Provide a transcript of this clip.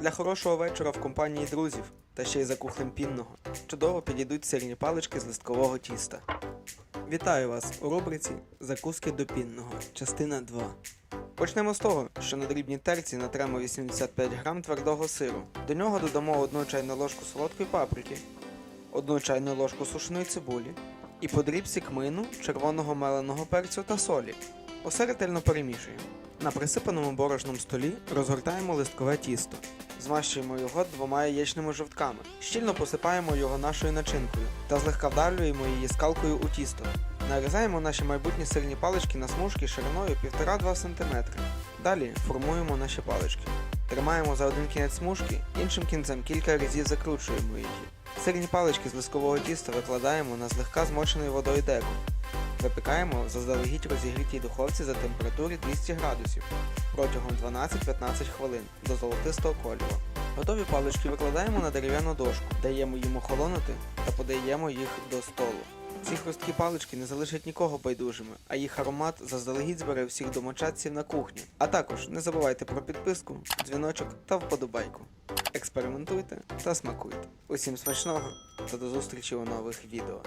Для хорошого вечора в компанії друзів та ще й за кухлем пінного чудово підійдуть сирні палички з листкового тіста. Вітаю вас у рубриці Закуски до пінного, частина 2. Почнемо з того, що на дрібній терці натремо 85 грам твердого сиру. До нього додамо 1 чайну ложку солодкої паприки, 1 чайну ложку сушеної цибулі і по дрібці кмину, червоного меленого перцю та солі. Усе ретельно перемішуємо. На присипаному борошном столі розгортаємо листкове тісто. Змащуємо його двома яєчними жовтками. Щільно посипаємо його нашою начинкою та злегка вдавлюємо її скалкою у тісто. Нарізаємо наші майбутні сирні палички на смужки шириною 1,5-2 см. Далі формуємо наші палички. Тримаємо за один кінець смужки, іншим кінцем кілька разів закручуємо її. Сирні палички з лискового тіста викладаємо на злегка змочений водою деко. Випікаємо в заздалегідь розігрітій духовці за температурі 200 градусів протягом 12-15 хвилин до золотистого кольору. Готові палички викладаємо на дерев'яну дошку, даємо їм охолонути та подаємо їх до столу. Ці хрусткі палички не залишать нікого байдужими, а їх аромат заздалегідь збере всіх домочадців на кухні. А також не забувайте про підписку, дзвіночок та вподобайку. Експериментуйте та смакуйте. Усім смачного та до зустрічі у нових відео.